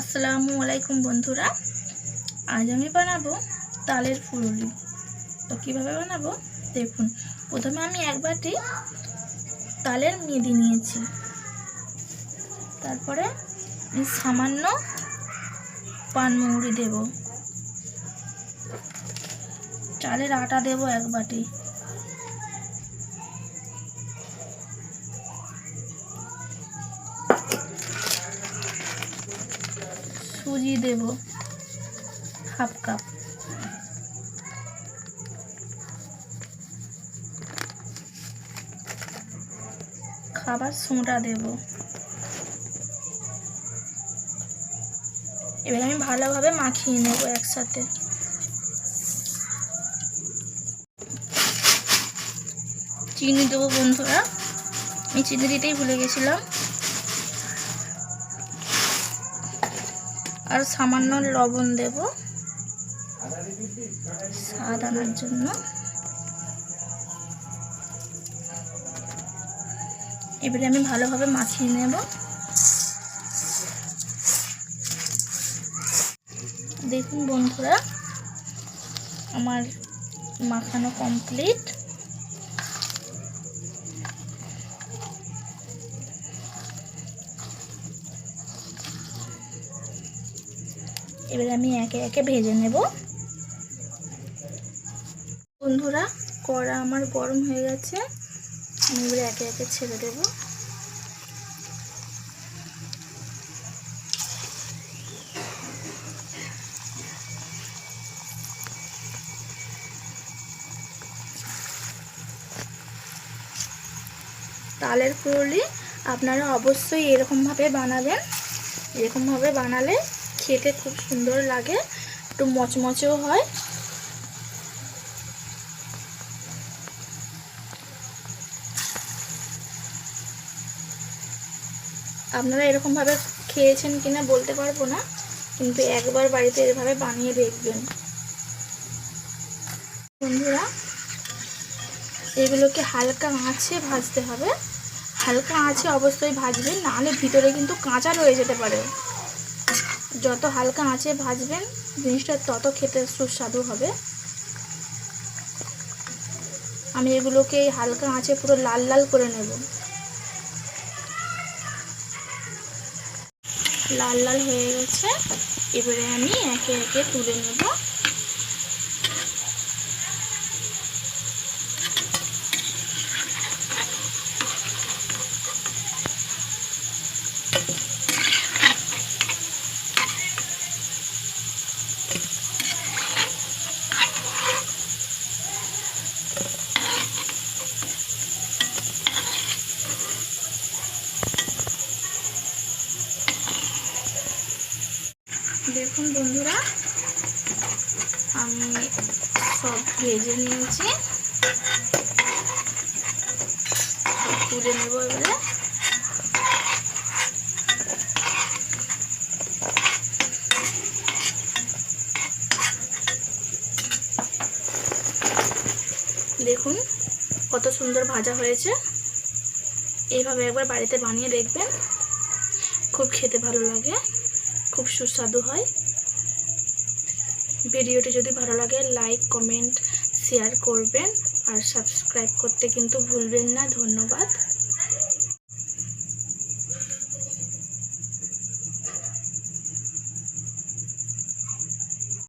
আসসালামু আলাইকুম বন্ধুরা। আজ আমি বানাবো তালের ফুলুরি তো কীভাবে বানাবো? দেখুন, প্রথমে আমি এক বাটি তালের মেদি নিয়েছি। তারপরে আমি সামান্য পানমৌরি দেব। চালের আটা দেব এক বাটি। সুজি দেব হাফ কাপ খাবার সোঁটা দেব। এবার আমি ভালোভাবে মাখিয়ে নেব একসাথে। চিনি দেবো বন্ধুরা। আমি চিনি দিতেই ভুলে গেছিলাম। আর সামান্য লবণ দেব। স্বাদ আনার জন্য। এবারে আমি ভালোভাবে মাখিয়ে নেব। দেখুন বন্ধুরা, আমার মাখানো কমপ্লিট এবারে আমি একে একে ভেজে নেব। বন্ধুরা, কড়া আমার গরম হয়ে গেছে। আমি এবারে একে একে ছেড়ে দেব। তালের পুরলি আপনারা অবশ্যই এরকমভাবে বানাবেন। এরকমভাবে বানালে খেতে খুব সুন্দর লাগে, একটু মচমচেও হয়। আপনারা এরকমভাবে খেয়েছেন কিনা বলতে পারব না, কিন্তু একবার বাড়িতে এভাবে বানিয়ে দেখবেন। বন্ধুরা, এগুলোকে হালকা আঁচে ভাজতে হবে। হালকা আঁচে অবশ্যই ভাজবেন, নাহলে ভিতরে কিন্তু কাঁচা রয়ে যেতে পারে। যত হালকা আঁচে ভাজবেন, জিনিসটা তত খেতে সুস্বাদু হবে। আমি এগুলোকে হালকা আঁচে পুরো লাল লাল করে নেব। লাল লাল হয়ে গেছে। এবারে আমি একে একে তুলে নেব। দেখুন বন্ধুরা, আমি সব ভেজে নিয়েছি। তুলে নেব এবারে। দেখুন কত সুন্দর ভাজা হয়েছে। এইভাবে একবার বাড়িতে বানিয়ে দেখবেন, খুব খেতে ভালো লাগে। খুব সুস্বাদু হয়। ভিডিওটি যদি ভালো লাগে লাইক কমেন্ট শেয়ার করবেন। আর সাবস্ক্রাইব করতে কিন্তু ভুলবেন না। ধন্যবাদ।